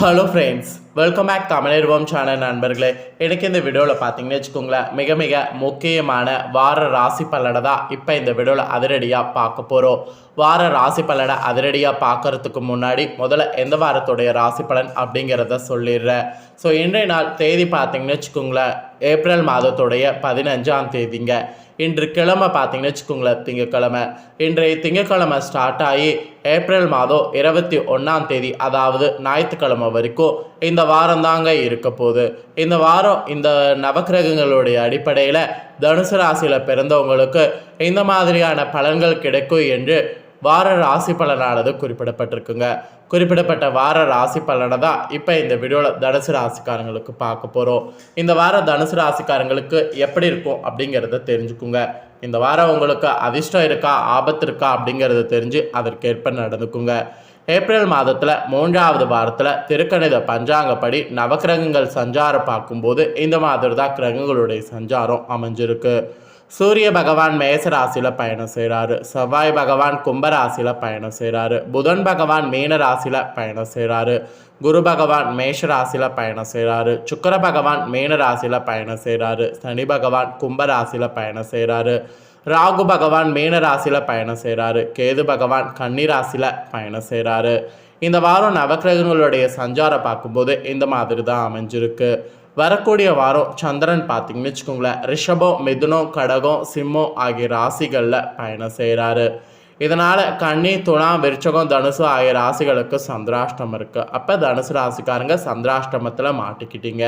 Hello friends welcome back Tamilarvam channel நண்பர்களே. எனக்கு இந்த வீடியோவில் பார்த்தீங்கன்னு வச்சுக்கோங்களேன் மிக மிக முக்கியமான வார ராசி பல்லடை தான் இப்போ இந்த வீடியோவில் அதிரடியாக பார்க்க போகிறோம் வார ராசி பலனை அதிரடியாக பார்க்கறதுக்கு முன்னாடி முதல்ல எந்த வாரத்துடைய ராசி பலன் அப்படிங்கிறத சொல்லிடுறேன். ஸோ இன்றைய நாள் தேதி பார்த்தீங்கன்னு வச்சுக்கோங்களேன் ஏப்ரல் மாதத்துடைய பதினஞ்சாம் தேதிங்க. இன்று கிழமை பார்த்தீங்கன்னு வச்சுக்கோங்களேன் திங்கக்கிழமை. இன்றைய திங்கக்கிழமை ஸ்டார்ட் ஆகி ஏப்ரல் மாதம் இருபத்தி ஒன்றாம் தேதி அதாவது ஞாயிற்றுக்கிழமை வரைக்கும் இந்த வாரம் தாங்க இருக்க போகுது. இந்த வாரம் இந்த நவக்கிரகங்களுடைய அடிப்படையில் தனுசு ராசியில் பிறந்தவங்களுக்கு இந்த மாதிரியான பலன்கள் கிடைக்கும் என்று வார ராசி பலனானது குறிப்பிடப்பட்டிருக்குங்க. குறிப்பிடப்பட்ட வார ராசி பலனை தான் இப்போ இந்த வீடியோவில் தனுசு ராசிக்காரங்களுக்கு பார்க்க போகிறோம் இந்த வாரம் தனுசு ராசிக்காரங்களுக்கு எப்படி இருக்கும் அப்படிங்கிறத தெரிஞ்சுக்குங்க. இந்த வாரம் உங்களுக்கு அதிர்ஷ்டம் இருக்கா ஆபத்து இருக்கா அப்படிங்கிறத தெரிஞ்சு அதற்கேற்ப நடந்துக்குங்க. ஏப்ரல் மாதத்தில் மூன்றாவது வாரத்தில் திருக்கணித பஞ்சாங்கப்படி நவக்கிரகங்கள் சஞ்சாரம் பார்க்கும்போது இந்த மாதிரி தான் கிரகங்களுடைய சஞ்சாரம் அமைஞ்சிருக்கு. சூரிய பகவான் மேச ராசியில் பயணம் செய்கிறாரு செவ்வாய் பகவான் கும்பராசியில் பயணம் செய்கிறாரு புதன் பகவான் மீன ராசியில் பயணம் செய்கிறாரு குரு பகவான் மேஷ ராசியில் பயணம் செய்கிறாரு சுக்கர பகவான் மீன ராசியில் பயணம் செய்கிறாரு சனி பகவான் கும்பராசியில் பயணம் செய்கிறாரு ராகு பகவான் மீன ராசியில் பயணம் செய்கிறாரு கேது பகவான் கன்னி ராசியில் பயணம் செய்கிறாரு இந்த வாரம் நவக்கிரகங்களுடைய சஞ்சாரம் பார்க்கும்போது இந்த மாதிரி தான் அமைஞ்சிருக்கு. வரக்கூடிய வாரம் சந்திரன் பார்த்தீங்கன்னு வச்சுக்கோங்களேன். ரிஷபம் மிதுனம் கடகம் சிம்மம் ஆகிய ராசிகளில் பயணம் செய்கிறாரு இதனால் கன்னி துணா விருச்சகம் தனுசு ஆகிய ராசிகளுக்கு சந்திராஷ்டம் இருக்குது அப்போ தனுசு ராசிக்காரங்க சந்திராஷ்டமத்தில் மாட்டிக்கிட்டீங்க.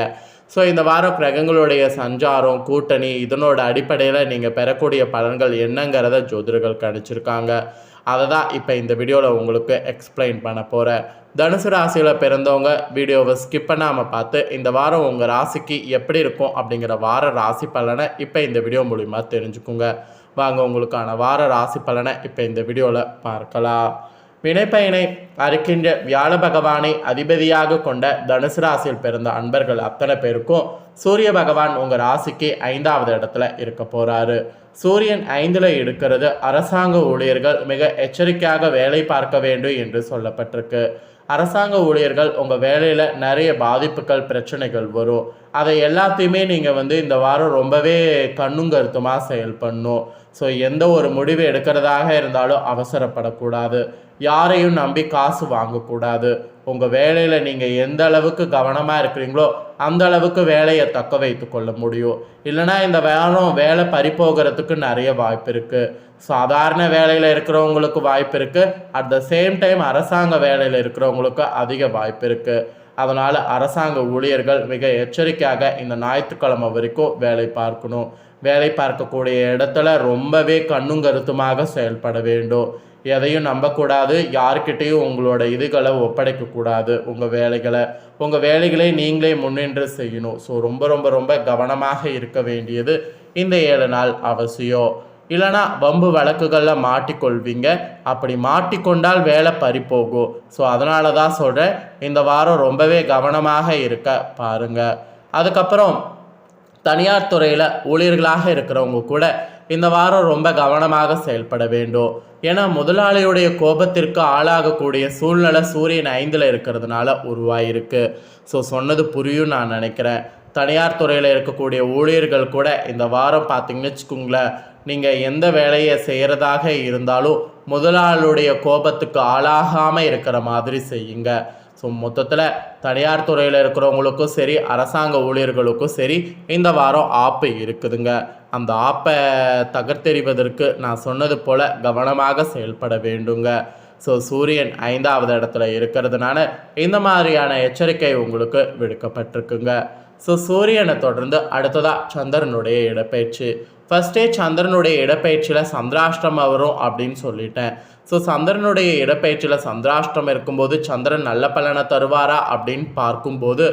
ஸோ இந்த வாரம் கிரகங்களுடைய சஞ்சாரம் கூட்டணி இதனோட அடிப்படையில் நீங்கள் பெறக்கூடிய பலன்கள் என்னங்கிறத ஜோதிடர்கள் கணிச்சிருக்காங்க. அதை தான் இப்போ இந்த வீடியோவில் உங்களுக்கு எக்ஸ்பிளைன் பண்ண போகிறேன் தனுசு ராசியில் பிறந்தவங்க வீடியோவை ஸ்கிப் பண்ணாமல் பார்த்து இந்த வாரம் உங்கள் ராசிக்கு எப்படி இருக்கும் அப்படிங்கிற வார ராசி பலனை இப்போ இந்த வீடியோ மூலிமா தெரிஞ்சுக்குங்க. வாங்க உங்களுக்கான வார ராசி பலனை இப்போ இந்த வீடியோவில் பார்க்கலாம். வினைப்பயனை அறுக்கின்ற வியாழ பகவானை அதிபதியாக கொண்ட தனுசு ராசியில் பிறந்த அன்பர்கள் அத்தனை பேருக்கும் சூரிய பகவான் உங்கள் ராசிக்கு ஐந்தாவது இடத்துல இருக்க போகிறாரு சூரியன் ஐந்தில் இருக்கிறது அரசாங்க ஊழியர்கள் மிக எச்சரிக்கையாக வேலை பார்க்க வேண்டும் என்று சொல்லப்பட்டிருக்கு. அரசாங்க ஊழியர்கள் உங்கள் வேலையில் நிறைய பாதிப்புகள் பிரச்சனைகள் வரும். அதை எல்லாத்தையுமே நீங்கள் வந்து இந்த வாரம் ரொம்பவே கண்ணுங்கருத்துமாக செயல் செயல்படணும். ஸோ எந்த ஒரு முடிவு எடுக்கிறதாக இருந்தாலும் அவசரப்படக்கூடாது. யாரையும் நம்பி காசு வாங்கக்கூடாது. உங்கள் வேலையில் நீங்கள் எந்த அளவுக்கு கவனமாக இருக்கிறீங்களோ அந்த அளவுக்கு வேலையை தக்க வைத்து கொள்ள முடியும். இல்லைனா இந்த வாரம் வேலை பறிப்போகிறதுக்கு நிறைய வாய்ப்பு இருக்குது சாதாரண வேலையில் இருக்கிறவங்களுக்கு வாய்ப்பு இருக்குது அட் த சேம் டைம் அரசாங்க வேலையில் இருக்கிறவங்களுக்கு அதிக வாய்ப்பு இருக்குது அதனால் அரசாங்க ஊழியர்கள் மிக எச்சரிக்கையாக இந்த ஞாயிற்றுக்கிழமை வரைக்கும் வேலை பார்க்கணும். வேலை பார்க்கக்கூடிய இடத்துல ரொம்பவே கண்ணும் கருத்துமாக செயல்பட வேண்டும். எதையும் நம்பக்கூடாது. யார்கிட்டையும் உங்களோட இதுகளை ஒப்படைக்கக்கூடாது. உங்கள் வேலைகளை உங்கள் வேலைகளை நீங்களே முன்னின்று செய்யணும். ஸோ ரொம்ப ரொம்ப ரொம்ப கவனமாக இருக்க வேண்டியது இந்த ஏழு நாள் அவசியம். இல்லைனா வம்பு வழக்குகளில் மாட்டிக்கொள்வீங்க. அப்படி மாட்டிக்கொண்டால் வேலை பறிப்போகும் ஸோ அதனால தான் சொல்கிறேன் இந்த வாரம் ரொம்பவே கவனமாக இருக்க பாருங்கள் அதுக்கப்புறம் தனியார் துறையில் ஊழியர்களாக இருக்கிறவங்க கூட இந்த வாரம் ரொம்ப கவனமாக செயல்பட வேண்டும். ஏன்னா முதலாளியுடைய கோபத்திற்கு ஆளாகக்கூடிய சூழ்நிலை சூரியன் ஐந்தில் இருக்கிறதுனால உருவாயிருக்கு. ஸோ சொன்னது புரியும் நான் நினைக்கிறேன். தனியார் துறையில் இருக்கக்கூடிய ஊழியர்கள் கூட இந்த வாரம் பார்த்தீங்கன்னு வச்சுக்கோங்களேன் நீங்கள் எந்த வேலையை செய்கிறதாக இருந்தாலும் முதலாளியுடைய கோபத்துக்கு ஆளாகாமல் இருக்கிற மாதிரி செய்யுங்க. ஸோ மொத்தத்தில் தனியார் துறையில் இருக்கிறவங்களுக்கும் சரி அரசாங்க ஊழியர்களுக்கும் சரி இந்த வாரம் ஆப்பு இருக்குதுங்க. அந்த ஆப்பை தகர்த்தெறிவதற்கு நான் சொன்னது போல் கவனமாக செயல்பட வேண்டுங்க. ஸோ சூரியன் ஐந்தாவது இடத்துல இருக்கிறதுனால இந்த மாதிரியான எச்சரிக்கை உங்களுக்கு விடுக்கப்பட்டிருக்குங்க. ஸோ சூரியனை தொடர்ந்து அடுத்ததாக சந்திரனுடைய இடப்பெயர்ச்சி. ஃபஸ்ட்டே சந்திரனுடைய இடப்பெயர்ச்சியில் சந்திராஷ்டம் வரும் அப்படின்னு சொல்லிட்டேன். ஸோ சந்திரனுடைய இடப்பெயர்ச்சியில் சந்திராஷ்டிரம் இருக்கும்போது சந்திரன் நல்ல பலனை தருவாரா அப்படின்னு பார்க்கும்போது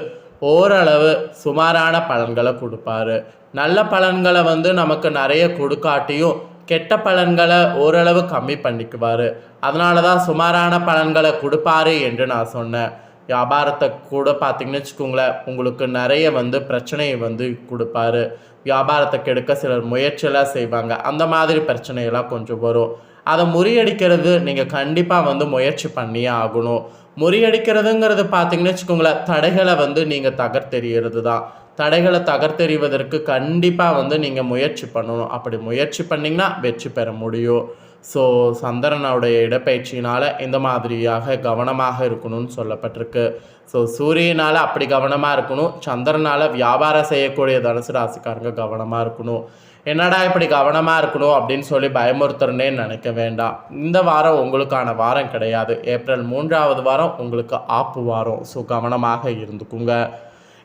ஓரளவு சுமாரான பலன்களை கொடுப்பாரு. நல்ல பலன்களை வந்து நமக்கு நிறைய கொடுக்காட்டியும் கெட்ட பலன்களை ஓரளவு கம்மி பண்ணிக்குவார். அதனால தான் சுமாரான பலன்களை கொடுப்பாரு என்று நான் சொன்னேன். வியாபாரத்தை கூட பார்த்தீங்கன்னு வச்சுக்கோங்களேன் உங்களுக்கு நிறைய வந்து பிரச்சனையை வந்து கொடுப்பாரு. வியாபாரத்தை கெடுக்க சிலர் முயற்சியெல்லாம் செய்வாங்க. அந்த மாதிரி பிரச்சனையெல்லாம் கொஞ்சம் வரும். அதை முறியடிக்கிறது நீங்கள் கண்டிப்பாக வந்து முயற்சி பண்ணியே ஆகணும். முறியடிக்கிறதுங்கிறது பார்த்தீங்கன்னு வச்சுக்கோங்களேன் தடைகளை வந்து நீங்கள் தகர்த்தெறிகிறது தான் தடைகளை தகர்த்தெறிவதற்கு கண்டிப்பாக வந்து நீங்கள் முயற்சி பண்ணணும். அப்படி முயற்சி பண்ணிங்கன்னா வெற்றி பெற முடியும். ஸோ சந்திரனுடைய இடப்பயிற்சியினால் இந்த மாதிரியாக கவனமாக இருக்கணும்னு சொல்லப்பட்டிருக்கு. ஸோ சூரியனால் அப்படி கவனமாக இருக்கணும். சந்திரனால் வியாபாரம் செய்யக்கூடிய தனுசு ராசிக்காரங்க கவனமாக இருக்கணும். என்னடா இப்படி கவனமாக இருக்கணும் அப்படின்னு சொல்லி பயமுறுத்துறனே நினைக்க வேண்டாம். இந்த வாரம் உங்களுக்கான வாரம் கிடையாது. ஏப்ரல் மூன்றாவது வாரம் உங்களுக்கு ஆப்பு வாரம். ஸோ கவனமாக இருந்துக்குங்க.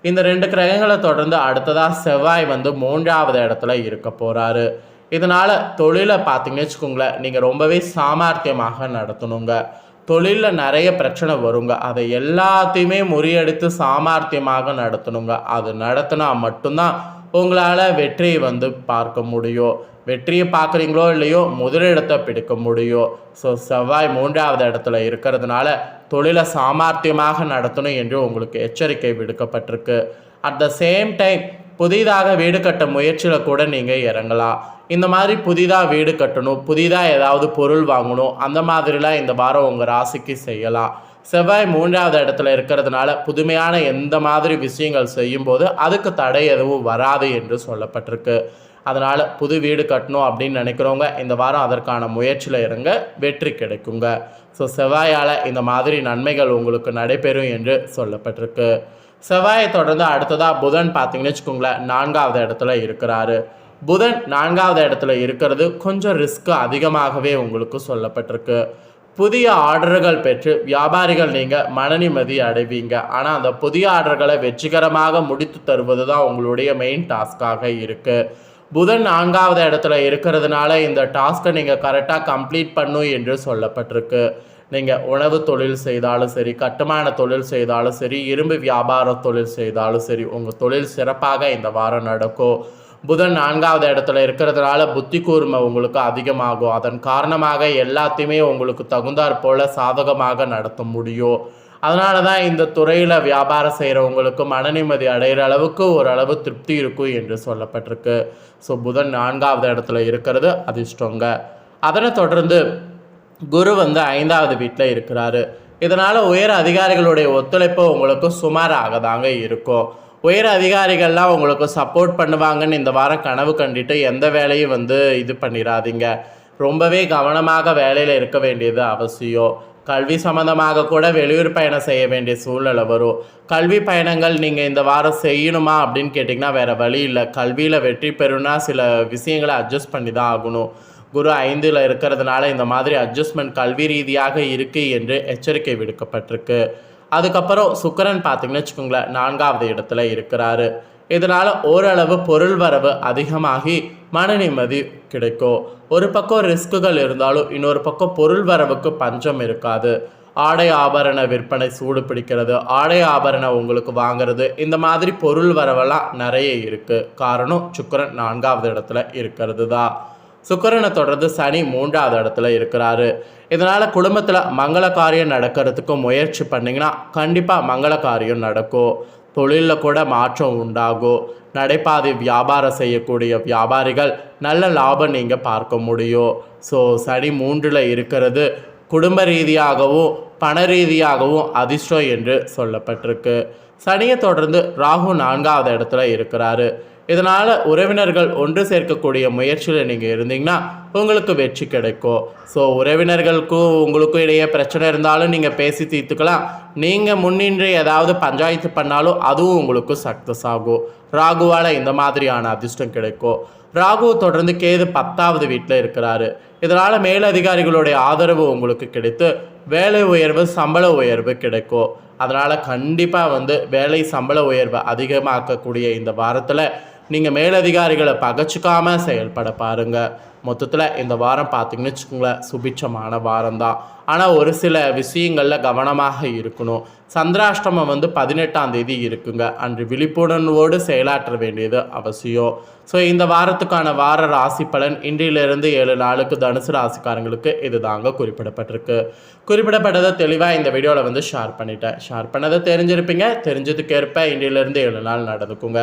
இந்த ரெண்டு கிரகங்களை தொடர்ந்து அடுத்ததாக செவ்வாய் வந்து மூன்றாவது இடத்துல இருக்க போகிறாரு இதனால் தொழிலை பார்த்தீங்கன்னு வச்சுக்கோங்களேன் நீங்கள் ரொம்பவே சாமர்த்தியமாக நடத்தணுங்க. தொழிலில் நிறைய பிரச்சனை வருங்க. அதை எல்லாத்தையுமே முறியடித்து சாமர்த்தியமாக நடத்தணுங்க. அது நடத்தினா மட்டும்தான் உங்களால் வெற்றியை வந்து பார்க்க முடியும். வெற்றியை பார்க்குறீங்களோ இல்லையோ முதலிடத்தை பிடிக்க முடியும். ஸோ செவ்வாய் மூன்றாவது இடத்துல இருக்கிறதுனால தொழிலை சாமர்த்தியமாக நடத்தணும் என்று உங்களுக்கு எச்சரிக்கை விடுக்கப்பட்டிருக்கு. அட் த சேம் டைம் புதிதாக வீடு கட்ட முயற்சியில் கூட நீங்கள் இறங்கலாம். இந்த மாதிரி புதிதாக வீடு கட்டணும் புதிதாக ஏதாவது பொருள் வாங்கணும் அந்த மாதிரிலாம் இந்த வாரம் உங்கள் ராசிக்கு செய்யலாம். செவ்வாய் மூன்றாவது இடத்துல இருக்கிறதுனால புதுமையான எந்த மாதிரி விஷயங்கள் செய்யும்போது அதுக்கு தடை எதுவும் வராது என்று சொல்லப்பட்டிருக்கு. அதனால் புது வீடு கட்டணும் அப்படின்னு நினைக்கிறவங்க இந்த வாரம் அதற்கான முயற்சியில் இருங்க வெற்றி கிடைக்குங்க. ஸோ செவ்வாயால் இந்த மாதிரி நன்மைகள் உங்களுக்கு நடைபெறும் என்று சொல்லப்பட்டிருக்கு. செவ்வாயை தொடர்ந்து அடுத்ததாக புதன் பார்த்தீங்கன்னு வச்சுக்கோங்களேன் நான்காவது இடத்துல இருக்கிறாரு. புதன் நான்காவது இடத்துல இருக்கிறது கொஞ்சம் ரிஸ்க் அதிகமாகவே உங்களுக்கு சொல்லப்பட்டிருக்கு. புதிய ஆர்டர்கள் பெற்று வியாபாரிகள் நீங்கள் மனநிம்மதி அடைவீங்க. ஆனால் அந்த புதிய ஆர்டர்களை வெற்றிகரமாக முடித்து தருவது தான் உங்களுடைய மெயின் டாஸ்காக இருக்குது புதன் நான்காவது இடத்துல இருக்கிறதுனால இந்த டாஸ்க்கை நீங்கள் கரெக்டாக கம்ப்ளீட் பண்ணும் என்று சொல்லப்பட்டிருக்கு. நீங்கள் உணவு தொழில் செய்தாலும் சரி கட்டுமான தொழில் செய்தாலும் சரி இரும்பு வியாபார தொழில் செய்தாலும் சரி உங்கள் தொழில் சிறப்பாக இந்த வாரம் நடக்கும். புதன் நான்காவது இடத்துல இருக்கிறதுனால புத்தி கூர்மை உங்களுக்கு அதிகமாகும். அதன் காரணமாக எல்லாத்தையுமே உங்களுக்கு தகுந்தாற் போல சாதகமாக நடத்த முடியும். அதனால தான் இந்த துறையில் வியாபாரம் செய்கிறவங்களுக்கு மன நிம்மதி அடைகிற அளவுக்கு ஓரளவு திருப்தி இருக்கும் என்று சொல்லப்பட்டிருக்கு. ஸோ புதன் நான்காவது இடத்துல இருக்கிறது அதிர்ஷ்டங்க. அதனை தொடர்ந்து குரு வந்து ஐந்தாவது வீட்டில் இருக்கிறாரு. இதனால் உயர் அதிகாரிகளுடைய ஒத்துழைப்பு உங்களுக்கு சுமாராக தாங்க இருக்கும். உயர் அதிகாரிகள்லாம் உங்களுக்கு சப்போர்ட் பண்ணுவாங்கன்னு இந்த வாரம் கனவு கண்டுட்டு எந்த வேலையும் வந்து இது பண்ணிடாதீங்க ரொம்பவே கவனமாக வேலையில் இருக்க வேண்டியது அவசியம். கல்வி சம்மந்தமாக கூட வெளியூர் பயணம் செய்ய வேண்டிய சூழ்நிலை வரும். கல்வி பயணங்கள் நீங்கள் இந்த வாரம் செய்யணுமா அப்படின்னு கேட்டிங்கன்னா வேறு வழி இல்லை. கல்வியில் வெற்றி பெறுனா சில விஷயங்களை அட்ஜஸ்ட் பண்ணி தான் ஆகணும். குரு ஐந்தில் இருக்கிறதுனால இந்த மாதிரி அட்ஜஸ்ட்மெண்ட் கல்வி ரீதியாக இருக்குது என்று எச்சரிக்கை விடுக்கப்பட்டிருக்கு. அதுக்கப்புறம் சுக்கரன் பார்த்தீங்கன்னு வச்சுக்கோங்களேன் நான்காவது இடத்துல இருக்கிறாரு. இதனால் ஓரளவு பொருள் வரவு அதிகமாகி மன நிம்மதி கிடைக்கும். ஒரு பக்கம் ரிஸ்க்குகள் இருந்தாலும் இன்னொரு பக்கம் பொருள் வரவுக்கு பஞ்சம் இருக்காது. ஆடை ஆபரண விற்பனை சூடு பிடிக்கிறது ஆடை ஆபரணம் உங்களுக்கு வாங்குறது இந்த மாதிரி பொருள் வரவெல்லாம் நிறைய இருக்குது காரணம் சுக்கரன் நான்காவது இடத்துல இருக்கிறது தான் சுக்கரனை தொடர்ந்து சனி மூன்றாவது இடத்துல இருக்கிறாரு. இதனால் குடும்பத்தில் மங்கள காரியம் நடக்கிறதுக்கு முயற்சி பண்ணிங்கன்னா கண்டிப்பாக மங்கள காரியம் நடக்கும். தொழிலில் கூட மாற்றம் உண்டாகும். நடைபாதை வியாபாரம் செய்யக்கூடிய வியாபாரிகள் நல்ல லாபம் நீங்கள் பார்க்க முடியும். ஸோ சனி மூன்றில் இருக்கிறது குடும்ப ரீதியாகவும் பண ரீதியாகவும் அதிர்ஷ்டம் என்று சொல்லப்பட்டிருக்கு. சனியை தொடர்ந்து ராகு நான்காவது இடத்துல இருக்கிறாரு. இதனால் உறவினர்கள் ஒன்று சேர்க்கக்கூடிய முயற்சியில் நீங்கள் இருந்தீங்கன்னா உங்களுக்கு வெற்றி கிடைக்கும். ஸோ உறவினர்களுக்கும் உங்களுக்கும் இடையே பிரச்சனை இருந்தாலும் நீங்கள் பேசி தீர்த்துக்கலாம். நீங்கள் முன்னின்று ஏதாவது பஞ்சாயத்து பண்ணாலும் அதுவும் உங்களுக்கு சக்ஸஸ் ஆகும். ராகுவால் இந்த மாதிரியான அதிர்ஷ்டம் கிடைக்கும். ராகு தொடர்ந்து கேது பத்தாவது வீட்டில் இருக்கிறாரு. இதனால் மேலதிகாரிகளுடைய ஆதரவு உங்களுக்கு கிடைத்து வேலை உயர்வு சம்பள உயர்வு கிடைக்கும். அதனால் கண்டிப்பாக வந்து வேலை சம்பள உயர்வை அதிகமாக்கக்கூடிய இந்த வாரத்தில் நீங்கள் மேலதிகாரிகளை பகச்சிக்காமல் செயல்பட பாருங்கள் மொத்தத்தில் இந்த வாரம் பார்த்தீங்கன்னு வச்சுக்கோங்களேன் சுபிட்சமான வாரம் தான் ஆனால் ஒரு சில விஷயங்களில் கவனமாக இருக்கணும். சந்திராஷ்டமம் வந்து பதினெட்டாம் தேதி இருக்குங்க. அன்று விழிப்புணர்வோடு செயலாற்ற வேண்டியது அவசியம். ஸோ இந்த வாரத்துக்கான வார ராசி பலன் இன்றிலிருந்து ஏழு நாளுக்கு தனுசு ராசிக்காரங்களுக்கு இது தாங்க குறிப்பிடப்பட்டிருக்கு. குறிப்பிடப்பட்டதை தெளிவாக இந்த வீடியோவில் வந்து ஷேர் பண்ணிட்டேன். ஷேர் பண்ணதை தெரிஞ்சிருப்பீங்க. தெரிஞ்சதுக்கேற்ப இன்றிலிருந்து ஏழு நாள் நடந்துக்குங்க.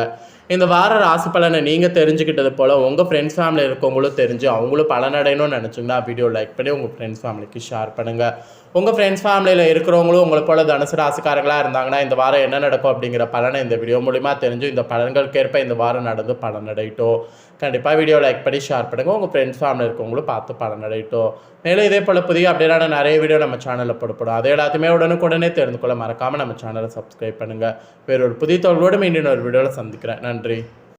இந்த வார ராசி பலனை நீங்கள் தெரிஞ்சுக்கிட்டது போல் உங்கள் ஃப்ரெண்ட்ஸ் ஃபேமிலி இருக்கவங்களும் தெரிஞ்சு தெரிஞ்சு அவங்களும் பலனடையணும்னு நினச்சிங்கன்னா வீடியோ லைக் பண்ணி உங்கள் ஃப்ரெண்ட்ஸ் ஃபேமிலிக்கு ஷேர் பண்ணுங்கள் உங்கள் ஃப்ரெண்ட்ஸ் ஃபேமிலியில் இருக்கிறவங்களும் உங்களை போல தனுசு ராசிக்காரங்களாக இருந்தாங்கன்னா இந்த வாரம் என்ன நடக்கும் அப்படிங்கிற பலனை இந்த வீடியோ மூலிமா தெரிஞ்சு இந்த பலன்களுக்கேற்ப இந்த வாரம் நடந்து பலனடையிட்டோம். கண்டிப்பாக வீடியோ லைக் பண்ணி ஷேர் பண்ணுங்கள் உங்கள் ஃப்ரெண்ட்ஸ் ஃபேமிலி இருக்கவங்களும் பார்த்து பலனடையிட்டோம். மேலும் இதே போல் புதிய அப்படின்னா நிறைய வீடியோ நம்ம சேனலில் போடப்படும். அதை எல்லாத்தையுமே உடனுக்குடனே தெரிந்து கொள்ள மறக்காமல் நம்ம சேனலை சப்ஸ்கிரைப் பண்ணுங்கள் வேறொரு புதிய தோல்வோடு மீண்டும் ஒரு வீடியோவில் சந்திக்கிறேன். நன்றி.